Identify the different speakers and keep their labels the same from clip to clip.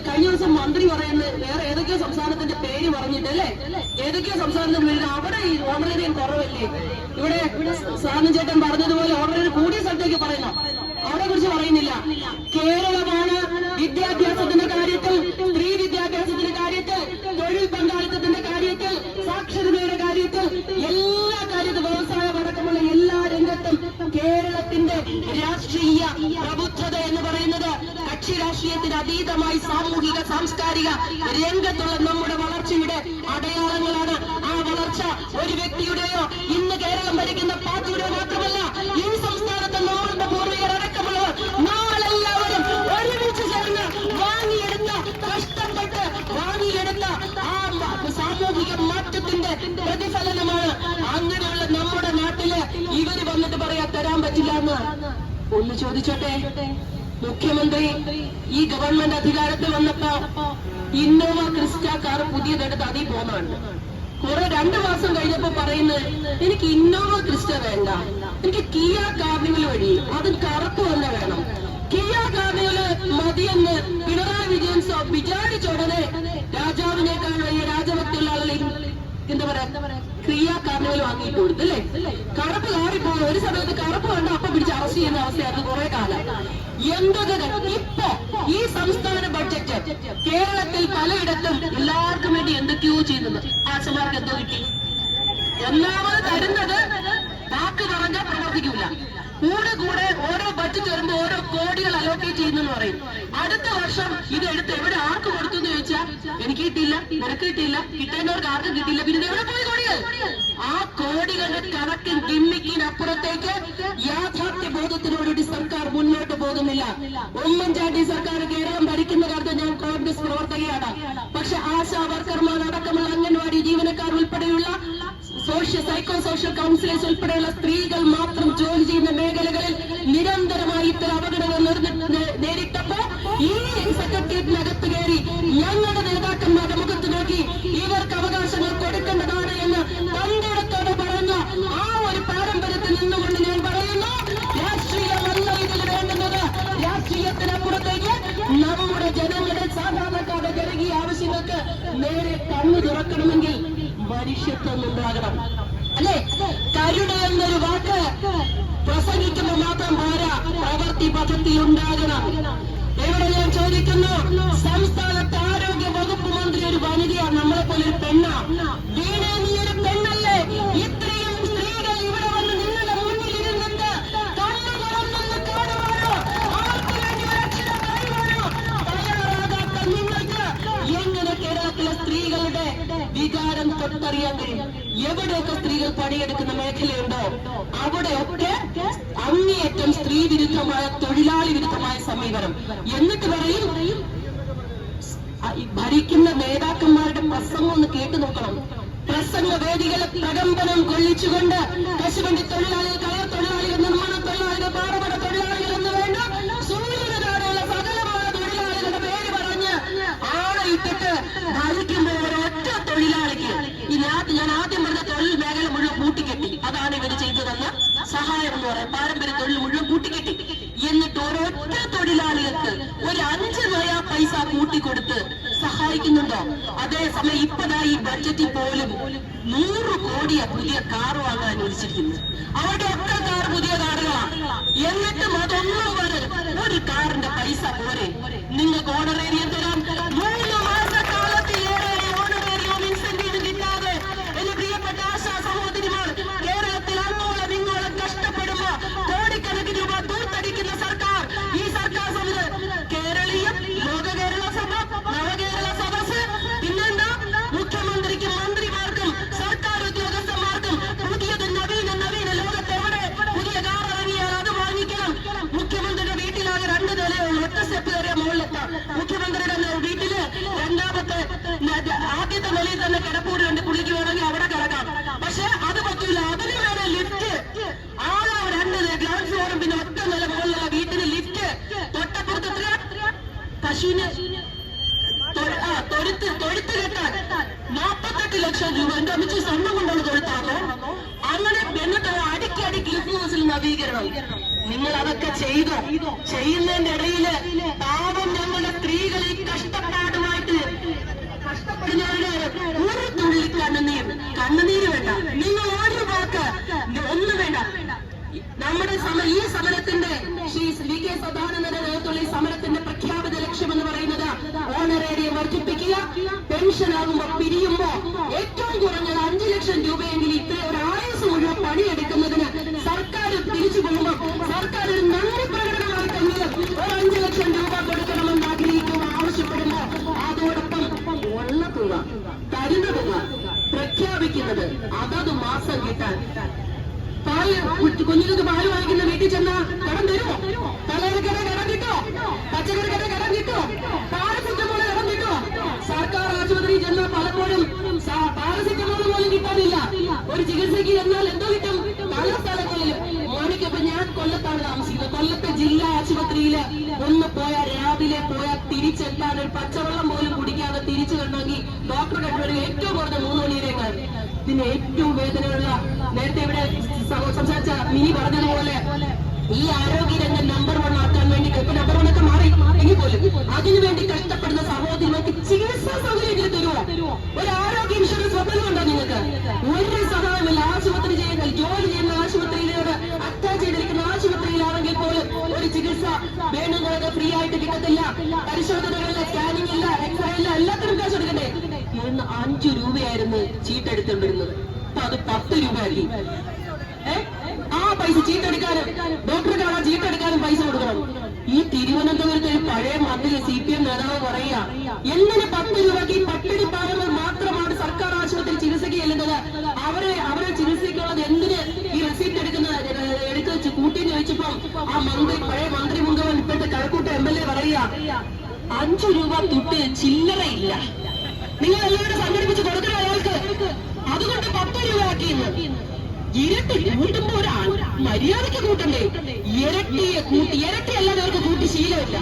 Speaker 1: കഴിഞ്ഞ ദിവസം മന്ത്രി പറയുന്നത് വേറെ ഏതൊക്കെയോ സംസ്ഥാനത്തിന്റെ പേര് പറഞ്ഞിട്ട് അല്ലേ ഏതൊക്കെയോ സംസ്ഥാനത്തിന്റെ പേര് അവിടെ ഈ ഓണറേറിയം കുറവല്ലേ? ഇവിടെ സ്വാമി ചേട്ടൻ പറഞ്ഞതുപോലെ ഓണറേറിയം കൂടിയ സ്ഥലത്തേക്ക് പറയുന്നു. അവിടെ കുറിച്ച് പറയുന്നില്ല. കേരളമാണ് വിദ്യാഭ്യാസത്തിന്റെ കാര്യത്തിൽ സ്ത്രീ വിദ്യാഭ്യാസത്തിന്റെ കാര്യത്തിൽ തൊഴിൽ പങ്കാളിത്തത്തിന്റെ കാര്യത്തിൽ സാക്ഷരതയുടെ കാര്യത്തിൽ എല്ലാ കാര്യത്തിലും വ്യവസായം അടക്കമുള്ള എല്ലാ രംഗത്തും കേരളത്തിന്റെ രാഷ്ട്രീയ പറയുന്നത് കക്ഷി രാഷ്ട്രീയത്തിന് അതീതമായി സാമൂഹിക സാംസ്കാരിക രംഗത്തുള്ള നമ്മുടെ വളർച്ചയുടെ അടയാളങ്ങളാണ്. ആ വളർച്ച ഒരു വ്യക്തിയുടെയോ ഇന്ന് കേരളം ഭരിക്കുന്ന പാർട്ടിയുടെയോ മാത്രമല്ല ഈ സംസ്ഥാനത്തെ നമ്മളുടെ പൂർവികർ അടക്കമുള്ളവർ നമ്മളെല്ലാവരും ഒരുമിച്ച് ചേർന്ന് വാങ്ങിയെടുത്ത കഷ്ടപ്പെട്ട് വാങ്ങിയെടുത്ത ആ സാമൂഹിക മാറ്റത്തിന്റെ പ്രതിഫലനമാണ്. അങ്ങനെയുള്ള നമ്മുടെ നാട്ടിൽ ഇവർ വന്നിട്ട് പറയാ തരാൻ പറ്റില്ല എന്ന്. ഒന്ന് ചോദിച്ചോട്ടെ? മുഖ്യമന്ത്രി ഈ ഗവൺമെന്റ് അധികാരത്തിൽ വന്നപ്പോ ഇന്നോവ ക്രിസ്റ്റ കാർ പുതിയതെടുത്ത് അതിൽ പോകുന്നുണ്ട്. കുറെ രണ്ടു മാസം കഴിഞ്ഞപ്പോ പറയുന്നത് എനിക്ക് ഇന്നോവ ക്രിസ്റ്റ വേണ്ട. എനിക്ക് കിയ കാർണിവൽ വഴി അത് കറുപ്പ് തന്നെ വേണം. കിയ കാർണിവൽ മതിയെന്ന് പിണറായി വിജയൻ വിചാരിച്ച ഉടനെ രാജാവിനേക്കാൾ വലിയ രാജഭക്തിയുള്ള ആളുകൾ എന്താ പറയാ ക്രിയ കാർണിവൽ വാങ്ങിയിട്ട് കൊടുത്തു അല്ലേ? കറുപ്പ് കാറിപ്പോയി ഒരു സമയത്ത് കറുപ്പ് കണ്ട അപ്പൊ പിടിച്ച് അറസ്റ്റ് ചെയ്യുന്ന അവസ്ഥയായിരുന്നു കുറെ കാലം. എന്തൊക്കെ ഇപ്പൊ ഈ സംസ്ഥാന ബഡ്ജറ്റ് കേരളത്തിൽ പലയിടത്തും എല്ലാവർക്കും വേണ്ടി എന്തൊക്കെയോ ചെയ്യുന്നത് ആശമാർക്ക് എന്തോ കിട്ടി. ഒന്നാമത് തരുന്നത് വാക്ക് പറഞ്ഞാൽ പ്രവർത്തിക്കൂല. കൂടെ കൂടെ ഓരോ ബഡ്ജറ്റ് വരുമ്പോൾ ഓരോ കോടികൾ അലോക്കേറ്റ് ചെയ്യുന്നെന്ന് പറയും. അടുത്ത വർഷം ഇത് എടുത്ത് എവിടെ ആർക്ക് കൊടുത്തു എന്ന് ചോദിച്ചാൽ എനിക്ക് കിട്ടിയില്ല നിനക്ക് കിട്ടിയില്ല കിട്ടേണ്ടവർക്ക് ആർക്കും കിട്ടില്ല പിന്നെ എവിടെ പോയി കോടികൾ? ആ കോടികളുടെ കണക്കിൽ ഗിമ്മിക്കിനപ്പുറത്തേക്ക് യാഥാർത്ഥ്യ ബോധത്തിനോടുകൂടി സർക്കാർ മുന്നോട്ട് പോകുന്നില്ല. ഉമ്മൻചാണ്ടി സർക്കാർ കേരളം ഭരിക്കുന്ന കാലത്ത് ഞാൻ കോൺഗ്രസ് പ്രവർത്തകയാണ്. പക്ഷെ ആശാ വർക്കർമാർ അടക്കമുള്ള അംഗൻവാടി ജീവനക്കാർ ഉൾപ്പെടെയുള്ള സോഷ്യൽ സൈക്കോ സോഷ്യൽ കൗൺസിലേഴ്സ് ഉൾപ്പെടെയുള്ള സ്ത്രീകൾ മാത്രം ജോലി ചെയ്യുന്ന മേഖലകളിൽ നിരന്തരമായി ഇത്തരം അപകടങ്ങൾ നേർന്ന് ഉണ്ടാകണം അല്ലെ? കരുണ എന്നൊരു വാക്ക് പ്രസംഗിക്കുമ്പോൾ മാത്രം പോരാ പ്രവൃത്തി പദ്ധതി ഉണ്ടാകണം ഇവിടെ ഞാൻ ചോദിക്കുന്നു? സംസ്ഥാനത്തെ ആരോഗ്യ വകുപ്പ് മന്ത്രി ഒരു വനിതയാണ് നമ്മളെ പോലെ ഒരു പെണ്ണ. വീണ വികാരം തൊട്ടറിയാൻ കഴിയും. എവിടെയൊക്കെ സ്ത്രീകൾ പണിയെടുക്കുന്ന മേഖലയുണ്ടോ അവിടെയൊക്കെ അങ്ങേയറ്റം സ്ത്രീ വിരുദ്ധമായ തൊഴിലാളി വിരുദ്ധമായ സമീപനം. എന്നിട്ട് പറയും ഭരിക്കുന്ന നേതാക്കന്മാരുടെ പ്രസംഗം ഒന്ന് കേട്ടു നോക്കണം. പ്രസംഗ വേദികളെ പ്രകമ്പനം കൊള്ളിച്ചുകൊണ്ട് കശുവണ്ടി തൊഴിലാളികൾ കയർ തൊഴിലാളികൾ നിർമ്മാണ തൊഴിലാളികൾ പാറമട തൊഴിലാളികൾ എന്ന് വേണ്ട സൂര്യന് താഴെയുള്ള സകലമായ തൊഴിലാളികളുടെ പേര് പറഞ്ഞ് ആളയിട്ടിട്ട് ഭരിക്കുമ്പോൾ ഒരൊറ്റ തൊഴിലാളിക്ക് ഈ ഞാൻ ഞാൻ ആദ്യം പറഞ്ഞ തൊഴിൽ മേഖല മുഴുവൻ കൂട്ടിക്കെട്ടി അതാണ് ഇവർ ചെയ്തു തന്ന സഹായം എന്ന് പറയാം പാരമ്പര്യ തൊഴിൽ മുഴുവൻ കൂട്ടിക്കെട്ടി ഒരൊറ്റ തൊഴിലാളികൾക്ക് ഒരു അഞ്ച് രൂപ പൈസ കൂട്ടിക്കൊടുത്ത് സഹായിക്കുന്നുണ്ടോ? അതേസമയം ഇപ്പതാ ഈ ബഡ്ജറ്റിൽ പോലും നൂറ് കോടിയ പുതിയ കാർ വാങ്ങാൻ അനുവദിച്ചിരിക്കുന്നു അവരുടെ ഒക്കെ കാർ പുതിയ കാറുകളാണ് എന്നിട്ടും അതൊന്നും വരെ ഒരു കാറിന്റെ പൈസ പോരെ? നിങ്ങൾക്ക് ഓർഡർ ഏരിയ തരാം സ്റ്റെപ്പ് കയറിയ മുകളിലെത്താം. മുഖ്യമന്ത്രിയുടെ വീട്ടിൽ രണ്ടാമത്തെ ആദ്യത്തെ നിലയിൽ തന്നെ കിടപ്പൂരുണ്ട് പുള്ളിക്ക് വേണമെങ്കിൽ അവിടെ കിടക്കാം. പക്ഷെ അത് പറ്റൂല. അതിന് വേണം ലിഫ്റ്റ്. ആകെ രണ്ട് ഗ്രൗണ്ട് ഫ്ലോറും പിന്നെ ഒറ്റ നില മുകളിലുള്ള വീട്ടിന് ലിഫ്റ്റ്. തൊട്ടപ്പുറത്ത് എത്ര പശുവിന് തൊഴുത്ത് തൊഴുത്ത് കെട്ടാൻ നാപ്പത്തെട്ട് ലക്ഷം രൂപ. എന്റെ അമിച്ച് സ്വർണം കൊണ്ടുള്ള തൊഴുത്താണോ അങ്ങനെ എന്നിട്ട് അടുക്കി അടുക്കി ഹൗസിൽ നവീകരണം. നിങ്ങൾ അതൊക്കെ ചെയ്തു? ചെയ്യുന്നതിന്റെ ഇടയിൽ പാവം ഞങ്ങളുടെ സ്ത്രീകൾ ഈ കഷ്ടപ്പാടുമായിട്ട് കഷ്ടപ്പെടുന്നവരുടെ ഒരു തുള്ളി കണ്ണുനീർ കണ്ണുനീര് വേണ്ട. നിങ്ങൾ ഒരു വാക്ക് ഒന്ന് വേണ്ട. നമ്മുടെ സമ ഈ സമരത്തിന്റെ ശ്രീ വി കെ സദാനന്ദന്റെ നേതൃത്വമുള്ള ഈ സമരത്തിന്റെ പ്രഖ്യാപിത ലക്ഷ്യം എന്ന് പറയുന്നത് ഓണറേറിയം വർദ്ധിപ്പിക്കുക പെൻഷൻ ആകുമ്പോൾ പിരിയും തുക തരുന്ന പ്രഖ്യാപിക്കുന്നത് അതത് മാസം കിട്ടാൻ. പാൽ കുഞ്ഞുങ്ങൾക്ക് പാൽ വാങ്ങിക്കുന്ന വീട്ടിൽ ചെന്ന കടം തരുമോ? പലചരക്കട കടം കിട്ടോ? പച്ചക്കറി കട കടം കിട്ടോ? പാരസെറ്റമോൾ കടം കിട്ടോ? സർക്കാർ ആശുപത്രി ചെന്നാൽ പലപ്പോഴും സ- പോലും കിട്ടാനില്ല. ഒരു ചികിത്സയ്ക്ക് ചെന്നാൽ എന്തോ കിട്ടും? പല സ്ഥലങ്ങളിലും. മോനിക്കപ്പോ ഞാൻ കൊല്ലത്താണ് താമസിക്കുന്നത്. കൊല്ലത്തെ ജില്ലാ ആശുപത്രിയിൽ ഒന്ന് പോയാൽ രാവിലെ പോയാൽ തിരിച്ചെത്താൻ ഒരു പച്ചവെള്ളം പോലും കുടിക്കാതെ തിരിച്ചു കണ്ടെങ്കിൽ ഡോക്ടറുടെ അടുത്ത് ഏറ്റവും കുറഞ്ഞ മൂന്ന് മണിയിലേക്കാൾ ഇതിന് ഏറ്റവും വേദനയുള്ള നേരത്തെ ഇവിടെ സംസാരിച്ച മിനി പറഞ്ഞതുപോലെ ഈ ആരോഗ്യ രംഗം നമ്പർ വൺ ആക്കാൻ വേണ്ടി ഇപ്പൊ നമ്പർ വൺ ഒക്കെ മാറി. എങ്കിൽ പോലും അതിനുവേണ്ടി കഷ്ടപ്പെടുന്ന സഹോദരിമാർക്ക് ചികിത്സാ പരിശോധനകളില്ല സ്കാനിംഗ് ഇല്ല എക്സ്റേ ഇല്ല എല്ലാത്തിനും കാശ് കൊടുക്കണ്ടേ ഇന്ന് അഞ്ചു രൂപയായിരുന്നു ചീട്ട് എടുത്തോണ്ടിരുന്നത് അപ്പൊ അത് പത്ത് രൂപ ആയിരിക്കും ആ പൈസ ചീട്ടെടുക്കാനും ഡോക്ടറെ കാണാൻ ചീട്ടെടുക്കാനും പൈസ കൊടുക്കണം. ഈ തിരുവനന്തപുരത്തെ പഴയ മന്ത്രി സി പി എം നേതാവ് പറയുക എങ്ങനെ പത്ത് രൂപയ്ക്ക് പട്ടിണി പാവങ്ങൾ മാത്രമാണ് സർക്കാർ ആശുപത്രി ചികിത്സയ്ക്ക് ചെല്ലുന്നത് അവരെ അവരെ ചികിത്സയ്ക്കുള്ളത് എന്തിന് ഈ റെസീപ്റ്റ് എടുക്കുന്ന എടുത്ത് വെച്ച് കൂട്ടിന്ന് വെച്ചപ്പോ ആ മന്ത്രി പഴയ മന്ത്രി മുങ്കവൻ ഇപ്പോഴത്തെ കഴക്കൂട്ട എം എൽ എ പറയുക അഞ്ചു രൂപ തൊട്ട് ചില്ലറയില്ല. നിങ്ങൾ എല്ലാവരും സംഘടിപ്പിച്ച് കൊടുക്കണം അയാൾക്ക് അതുകൊണ്ട് പത്ത് രൂപ ആക്കിയെന്ന്. ഇരട്ടി കൂട്ടുമ്പോ ഒരാൾ. മര്യാദയ്ക്ക് കൂട്ടണ്ടേ? ഇരട്ടിയെ കൂട്ടി ഇരട്ടി അല്ലാതെ അവർക്ക് കൂട്ടി ശീലമില്ല.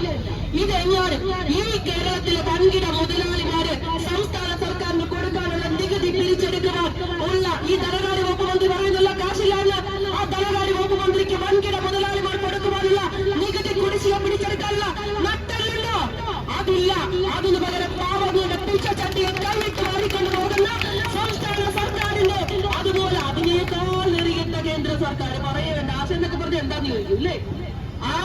Speaker 1: ഇതെങ്ങാനും ഈ കേരളത്തിലെ വൻകിട മുതലാളിമാര് സംസ്ഥാന സർക്കാരിന് കൊടുക്കാനുള്ള നികുതി പിരിച്ചെടുക്കുവാൻ ഉള്ള ഈ ധനകാര്യ വകുപ്പ് മന്ത്രി പറയുന്നുള്ള കാശില്ലാന്ന്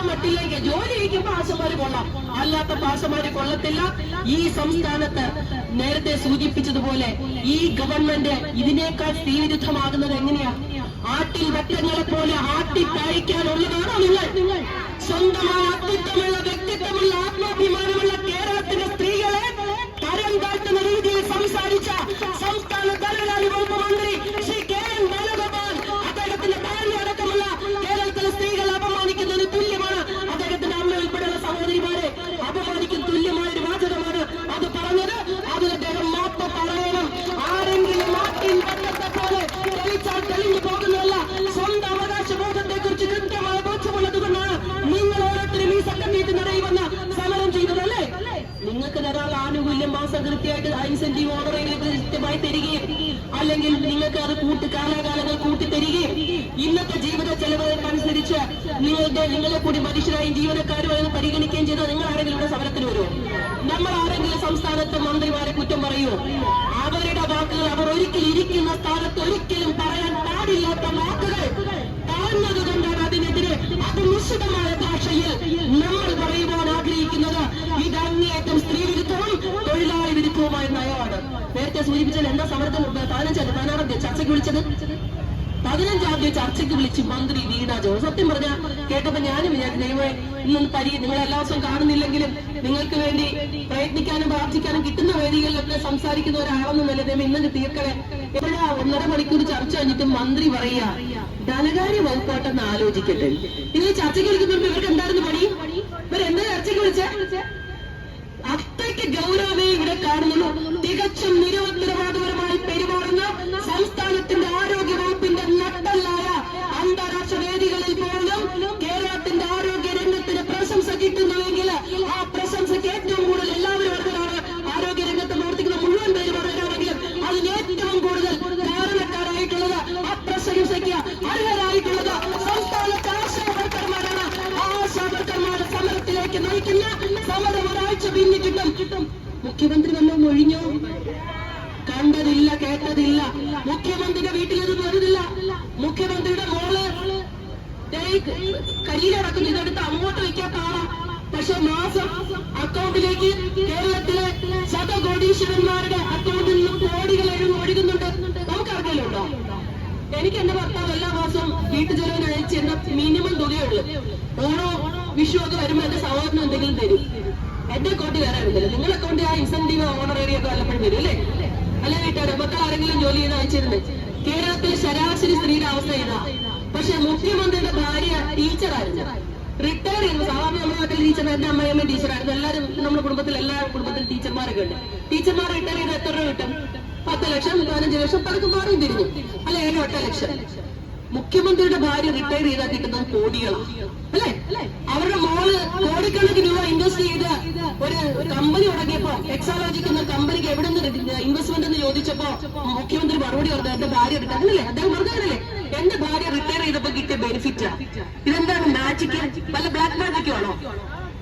Speaker 1: മട്ടിലേക്ക് ജോലി ചെയ്യുമ്പോ ആശമാര് കൊള്ളാം. അല്ലാത്ത പാശമാര് കൊള്ളത്തില്ല. ഈ സംസ്ഥാനത്ത് നേരത്തെ സൂചിപ്പിച്ചതുപോലെ ഈ ഗവൺമെന്റ് ഇതിനേക്കാൾ സ്ത്രീവിരുദ്ധമാകുന്നത് എങ്ങനെയാ? ആട്ടിൽ വറ്റങ്ങളെ പോലെ ആട്ടി പായിക്കാനുള്ളതാണോ നിങ്ങൾ. സ്വന്തമായ അസ്തിത്വമുള്ള വ്യക്തിത്വമുള്ള ആത്മാഭിമാനമുള്ള കേരളത്തിലെ സ്ത്രീകളെ തരം താഴ്ത്തുന്ന രീതിയിൽ സംസാരിച്ച സംസ്ഥാന ധനകാര്യ വകുപ്പ് മന്ത്രി ശ്രീ കെ എൻ വേണുഗോപാൽ അദ്ദേഹത്തിന്റെ ഭാര്യ അടക്കമുള്ള കേരളത്തിലെ സ്ത്രീകളെ അപമാനിക്കുന്നതിന് തുല്യമാണ് അദ്ദേഹത്തിന്റെ അമ്മ ഉൾപ്പെടെയുള്ള സഹോദരിമാരെ അപമാനിക്കുന്ന തുല്യമായ ഒരു വാചകമാണ് അത് പറഞ്ഞത് അതിന് അദ്ദേഹം മാപ്പ് പറയണം ആരെങ്കിലും മാറ്റിൻ പറ്റത്തെ പോലെ തെളിച്ചാൽ തെളിഞ്ഞു പോകുന്നതല്ല സ്വന്തം അവകാശ ബോധത്തെ കുറിച്ച് കൃത്യമായ ബോധ്യമുള്ളത് കൊണ്ടാണ് നിങ്ങൾ ഓരോരുത്തരും ഈ സംഘടനയിട്ട് നിറയി വന്ന് സമരം ചെയ്തതല്ലേ നിങ്ങൾക്ക് തരാനുള്ള ആനുകൂല്യം മാസം കൃത്യമായിട്ട് ഇൻസെന്റീവ് ഓർഡറിലേക്ക് കൃത്യമായി തരികയും അല്ലെങ്കിൽ നിങ്ങൾക്ക് അത് കൂട്ടി കാലാകാലങ്ങൾ കൂട്ടി തരികയും ഇന്നത്തെ ജീവിത ചെലവനുസരിച്ച് നിങ്ങളുടെ നിങ്ങളെ കൂടി മനുഷ്യരായും ജീവനക്കാരുമായി പരിഗണിക്കുകയും ചെയ്ത് നിങ്ങൾ ആരെങ്കിലും ഇവിടെ സമരത്തിന് വരുമോ? നമ്മൾ ആരെങ്കിലും സംസ്ഥാനത്തെ മന്ത്രിമാരെ കുറ്റം പറയുമോ അവരുടെ വാക്കുകൾ അവർ ഒരിക്കലും ഇരിക്കുന്ന സ്ഥാനത്ത് ഒരിക്കലും പറയാൻ പാടില്ലാത്ത വാക്കുകൾ താഴ്ന്നത് കൊണ്ടാണ് അതിനെതിരെ അതിനിശ്ചിതമായ ഭാഷയിൽ നമ്മൾ പറയുവാൻ ആഗ്രഹിക്കുന്നത് ഇത് അങ്ങേയറ്റം സ്ത്രീ വിരുദ്ധവും തൊഴിലാളി വിരുദ്ധവുമായ നയമാണ് നേരത്തെ സൂചിപ്പിച്ചാൽ എന്താ സമരത്തിന് പതിനഞ്ചാം പതിനാറാം തീയതി ചർച്ചയ്ക്ക് വിളിച്ചത്? പതിനഞ്ചാം തീയതി ചർച്ചയ്ക്ക് വിളിച്ച് മന്ത്രി വീണ ജോസ്. സത്യം പറഞ്ഞ കേട്ടപ്പോ ഞാനും വിചാരിച്ചു ദൈവമേ ഇന്നൊന്ന് പരി നിങ്ങൾ എല്ലാ ദിവസവും കാണുന്നില്ലെങ്കിലും നിങ്ങൾക്ക് വേണ്ടി പ്രയത്നിക്കാനും പ്രാർത്ഥിക്കാനും കിട്ടുന്ന വേദികളിലൊക്കെ സംസാരിക്കുന്ന ഒരാളെന്ന് നല്ല ദൈവം ഇന്നത് തീർക്കണേ. എപ്പോഴാ ഒന്നര മണിക്കൂർ ചർച്ച കഴിഞ്ഞിട്ട് മന്ത്രി പറയാ ധനകാര്യ വകുപ്പാട്ടെന്ന് ആലോചിക്കട്ടെ. നിങ്ങൾ ചർച്ചയ്ക്ക് വിളിക്കുന്നുണ്ട് ഇവർക്ക് എന്തായിരുന്നു പണി? ഇവരെന്താ ചർച്ചയ്ക്ക് വിളിച്ചേ? അത്രയ്ക്ക് ഗൗരവമേ ഇവിടെ കാണുന്നുള്ളൂ. തികച്ചും നിരോധനവാദപരമായി പെരുമാറുന്ന സംസ്ഥാനത്തിന്റെ ആരോഗ്യ സമരം ഒരാഴ്ച പിന്നിട്ടിട്ടും മുഖ്യമന്ത്രി വല്ലതും ഒഴിഞ്ഞോ കണ്ടതില്ല കേട്ടതില്ല. മുഖ്യമന്ത്രിയുടെ വീട്ടിൽ ഇത് വരുന്നില്ല. മുഖ്യമന്ത്രിയുടെ മോൾ കരിയിലടക്കുന്നു. ഇതെടുത്ത് അങ്ങോട്ട് വയ്ക്കാത്താണ് പക്ഷെ മാസം അക്കൗണ്ടിലേക്ക് കേരളത്തിലെ ശതകോടീശ്വരന്മാരുടെ അക്കൗണ്ടിൽ നിന്നും കോടികൾ ഒഴുകുന്നുണ്ട്. നമുക്കറിയില്ലുണ്ടോ എനിക്ക് എന്റെ ഭർത്താവ് എല്ലാ മാസവും വീട്ടുചെലവിന് അയച്ച് എന്ന മിനിമം തുകയുള്ളൂ ഓണോ? വിഷു ഒക്കെ വരുമ്പോ എന്റെ സഹോദരന് എന്തെങ്കിലും തരും. എന്റെ അക്കൗണ്ട് വേറെ വരുന്നില്ല നിങ്ങളുടെ അക്കൗണ്ട് ആ ഇൻസെന്റീവ് ഓണറേറി ഒക്കെ വല്ലപ്പോഴും വരും അല്ലേ? അല്ലെ വീട്ടുകാരെ മക്കൾ ആരെങ്കിലും ജോലി ചെയ്ത് അയച്ചിരുന്നു കേരളത്തിൽ ശരാശരി സ്ത്രീയുടെ അവസ്ഥ ഇതാ. പക്ഷെ മുഖ്യമന്ത്രിയുടെ ഭാര്യ ടീച്ചറായിരുന്നു റിട്ടയർ ചെയ്യുന്നു. സാധാരണ നമ്മുടെ നാട്ടിൽ ടീച്ചർ എന്റെ അമ്മയമ്മ ടീച്ചറായിരുന്നു എല്ലാവരും നമ്മുടെ കുടുംബത്തിൽ എല്ലാ കുടുംബത്തിൽ ടീച്ചർമാരൊക്കെ ഉണ്ട്. ടീച്ചർമാർ റിട്ടയർ ചെയ്ത് എത്ര രൂപ കിട്ടും? പത്ത് ലക്ഷം പതിനഞ്ച് ലക്ഷം പലർക്കും മാറിയും തിരിഞ്ഞു. അല്ലെ ഏഴോ എട്ടോ ലക്ഷം. മുഖ്യമന്ത്രിയുടെ ഭാര്യ റിട്ടയർ ചെയ്താൽ കിട്ടുന്നത് കോടികളാണ് അല്ലെ? അവരുടെ മോൾ കോടിക്കണക്കിന് രൂപ ഇൻവെസ്റ്റ് ചെയ്ത് ഒരു കമ്പനി തുടങ്ങിയപ്പോ എക്സാലോജിക്ക് എന്ന കമ്പനിക്ക് എവിടെ നിന്ന് ഇൻവെസ്റ്റ്മെന്റ് എന്ന് ചോദിച്ചപ്പോ മുഖ്യമന്ത്രി മറുപടി പറഞ്ഞു എന്റെ ഭാര്യ റിട്ടയർ അല്ലേ? അദ്ദേഹം പറഞ്ഞതല്ലേ എന്റെ ഭാര്യ റിട്ടയർ ചെയ്തപ്പോ കിട്ടിയ ബെനിഫിറ്റ് ഇതെന്താണ് മാജിക്ക് വല്ല ബ്ലാക്ക് മാജിക്കോ ആണോ?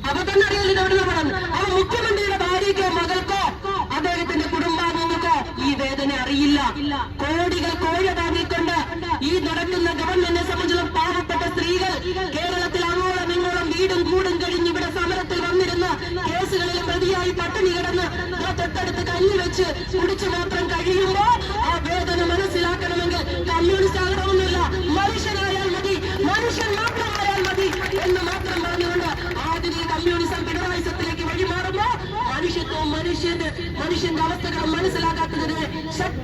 Speaker 1: അപ്പൊ തന്നെ അറിയാലോ ഇത് എവിടെ ആ മുഖ്യമന്ത്രിയുടെ ഭാര്യയ്ക്കോ മകൾക്കോ അദ്ദേഹത്തിന്റെ കുടുംബാംഗങ്ങൾക്കോ ഈ വേദന അറിയില്ല. കോടികൾ കോഴ വാങ്ങിക്കൊണ്ട് ഈ നടക്കുന്ന ഗവൺമെന്റിനെ സംബന്ധിച്ചുള്ള പാവപ്പെട്ട സ്ത്രീകൾ കേരളത്തിൽ അങ്ങോളം ഇങ്ങോളം വീടും കൂടും കഴിഞ്ഞ് ഇവിടെ സമരത്തിൽ വന്നിരുന്ന കേസുകളിൽ പ്രതിയായി പട്ടിണി കിടന്ന് തൊട്ടടുത്ത് കല്ല് വെച്ച് കുടിച്ചു മാത്രം കഴിയുമ്പോ ವಿಷಯದಿಂದ ಅವಸ್ಥೆಗಳ ಮನಸ್ಸಲಾಗುತ್ತದೆ